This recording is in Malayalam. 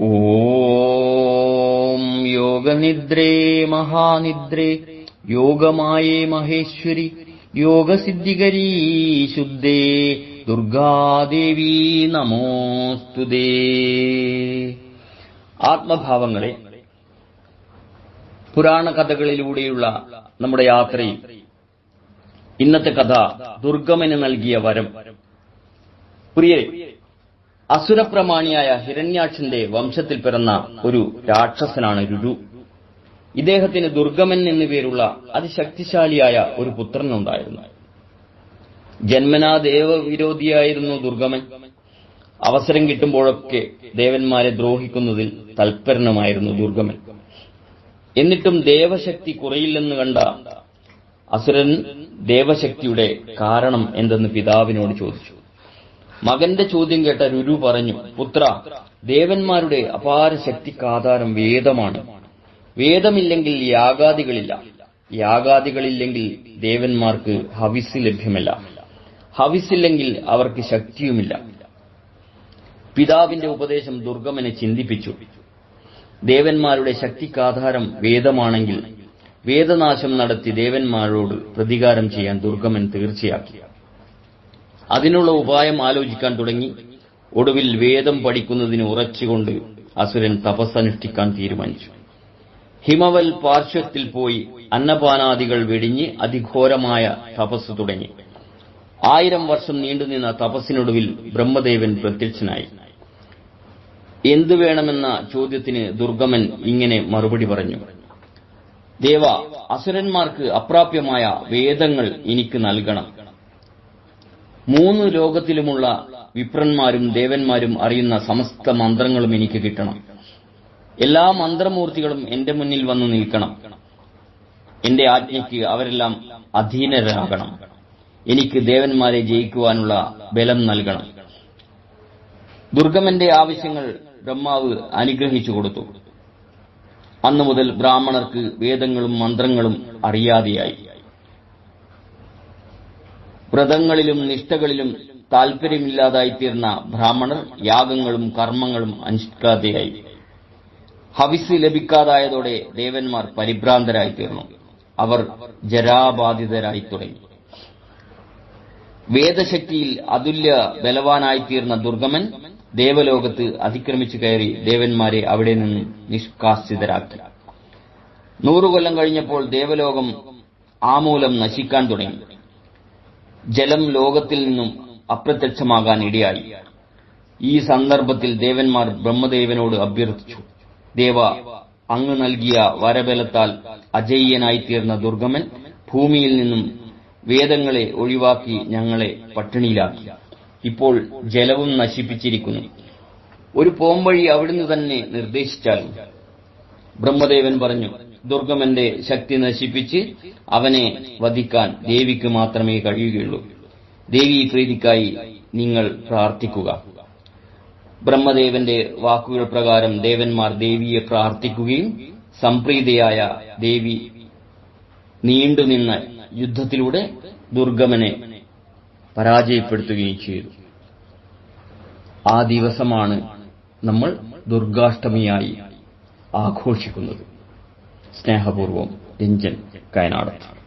ഓം യോഗനിദ്രേ മഹാനിദ്രേ യോഗമായേ മഹേശ്വരി യോഗസിദ്ധികരീ ശുദ്ധേ ദുർഗാദേവി നമോസ്തുതേ ആത്മഭാവങ്ങളെ പുരാണ കഥകളിലൂടെയുള്ള നമ്മുടെ യാത്രയിൽ ഇന്നത്തെ കഥ ദുർഗമന് നൽകിയ വരം. പ്രിയരെ അസുരപ്രമാണിയായ ഹിരണ്യാക്ഷന്റെ വംശത്തിൽ പിറന്ന ഒരു രാക്ഷസനാണ് രുരു. ഇദ്ദേഹത്തിന് ദുർഗമൻ എന്നു പേരുള്ള അതിശക്തിശാലിയായ ഒരു പുത്രനുണ്ടായിരുന്നു ജന്മനാ ദേവവിരോധിയായിരുന്നു ദുർഗമൻ. അവസരം കിട്ടുമ്പോഴൊക്കെ ദേവന്മാരെ ദ്രോഹിക്കുന്നതിൽ തൽപരനുമായിരുന്നു ദുർഗമൻ. എന്നിട്ടും ദേവശക്തി കുറയില്ലെന്ന് കണ്ട അസുരൻ ദേവശക്തിയുടെ കാരണം എന്തെന്ന് പിതാവിനോട് ചോദിച്ചു. മകന്റെ ചോദ്യം കേട്ട രുരു പറഞ്ഞു പുത്ര ദേവന്മാരുടെ അപാര ശക്തിക്ക് ആധാരം വേദമാണ്. വേദമില്ലെങ്കിൽ യാഗാദികളില്ല. യാഗാദികളില്ലെങ്കിൽ ദേവന്മാർക്ക് ഹവിസ് ലഭ്യമല്ല. ഹവിസില്ലെങ്കിൽ അവർക്ക് ശക്തിയുമില്ല. പിതാവിന്റെ ഉപദേശം ദുർഗമനെ ചിന്തിപ്പിച്ചു. ദേവന്മാരുടെ ശക്തിക്കാധാരം വേദമാണെങ്കിൽ വേദനാശം നടത്തി ദേവന്മാരോട് പ്രതികാരം ചെയ്യാൻ ദുർഗമൻ തീർച്ചയാക്കി. അതിനുള്ള ഉപായം ആലോചിക്കാൻ തുടങ്ങി. ഒടുവിൽ വേദം പഠിക്കുന്നതിന് ഉറച്ചുകൊണ്ട് അസുരൻ തപസ്സനുഷ്ഠിക്കാൻ തീരുമാനിച്ചു. ഹിമവൽ പാർശ്വത്തിൽ പോയി അന്നപാനാദികൾ വെടിഞ്ഞ് അതിഘോരമായ തപസ് തുടങ്ങി. ആയിരം വർഷം നീണ്ടുനിന്ന തപസ്സിനൊടുവിൽ ബ്രഹ്മദേവൻ പ്രത്യക്ഷനായി. എന്തു വേണമെന്ന ചോദ്യത്തിന് ദുർഗമൻ ഇങ്ങനെ മറുപടി പറഞ്ഞു. ദേവ അസുരന്മാർക്ക് അപ്രാപ്യമായ വേദങ്ങൾ എനിക്ക് നൽകണം. മൂന്ന് ലോകത്തിലുമുള്ള വിപ്രന്മാരും ദേവന്മാരും അറിയുന്ന സമസ്ത മന്ത്രങ്ങളും എനിക്ക് കിട്ടണം. എല്ലാ മന്ത്രമൂർത്തികളും എന്റെ മുന്നിൽ വന്ന് നിൽക്കണം. എന്റെ ആജ്ഞയ്ക്ക് അവരെല്ലാം അധീനരാകണം. എനിക്ക് ദേവന്മാരെ ജയിക്കുവാനുള്ള ബലം നൽകണം. ദുർഗമന്റെ ആവശ്യങ്ങൾ ബ്രഹ്മാവ് അനുഗ്രഹിച്ചു കൊടുത്തു. അന്നു മുതൽ ബ്രാഹ്മണർക്ക് വേദങ്ങളും മന്ത്രങ്ങളും അറിയാതെയായി. വ്രതങ്ങളിലും നിഷ്ഠകളിലും താൽപര്യമില്ലാതായിത്തീർന്ന ബ്രാഹ്മണർ യാഗങ്ങളും കർമ്മങ്ങളും അനുഷ്ഠിക്കാതെയായി. ഹവിസ് ലഭിക്കാതായതോടെ ദേവന്മാർ പരിഭ്രാന്തരായിത്തീർന്നു. അവർ ജരാബാധിതരായി തുടങ്ങി വേദശക്തിയിൽ അതുല്യ ബലവാനായിത്തീർന്ന ദുർഗമൻ ദേവലോകത്ത് അതിക്രമിച്ചു കയറി ദേവന്മാരെ അവിടെ നിന്ന് നിഷ്കാസിതരാക്കി. നൂറുകൊല്ലം കഴിഞ്ഞപ്പോൾ ദേവലോകം ആമൂലം നശിക്കാൻ തുടങ്ങി. ജലം ലോകത്തിൽ നിന്നും അപ്രത്യക്ഷമാകാൻ ഇടയായി. ഈ സന്ദർഭത്തിൽ ദേവന്മാർ ബ്രഹ്മദേവനോട് അഭ്യർത്ഥിച്ചു. ദേവ അങ്ങ് നൽകിയ വരബലത്താൽ അജയ്യനായിത്തീർന്ന ദുർഗമൻ ഭൂമിയിൽ നിന്നും വേദങ്ങളെ ഒഴിവാക്കി ഞങ്ങളെ പട്ടിണിയിലാക്കി. ഇപ്പോൾ ജലവും നശിപ്പിച്ചിരിക്കുന്നു. ഒരു പോംവഴി അവിടുന്ന് തന്നെ നിർദ്ദേശിച്ചാൽ ബ്രഹ്മദേവൻ പറഞ്ഞു ദുർഗമന്റെ ശക്തി നശിപ്പിച്ച് അവനെ വധിക്കാൻ ദേവിക്ക് മാത്രമേ കഴിയുകയുള്ളൂ. ദേവി പ്രീതിക്കായി നിങ്ങൾ പ്രാർത്ഥിക്കുക. ബ്രഹ്മദേവന്റെ വാക്കുകൾ പ്രകാരം ദേവന്മാർ ദേവിയെ പ്രാർത്ഥിക്കുകയും സംപ്രീതയായ ദേവി നീണ്ടുനിന്ന യുദ്ധത്തിലൂടെ ദുർഗമനെ പരാജയപ്പെടുത്തുകയും ചെയ്തു. ആ ദിവസമാണ് നമ്മൾ ദുർഗാഷ്ടമിയായി ആഘോഷിക്കുന്നത്. സ്നേഹപൂർവം രഞ്ജൻ കയനാടത്ത്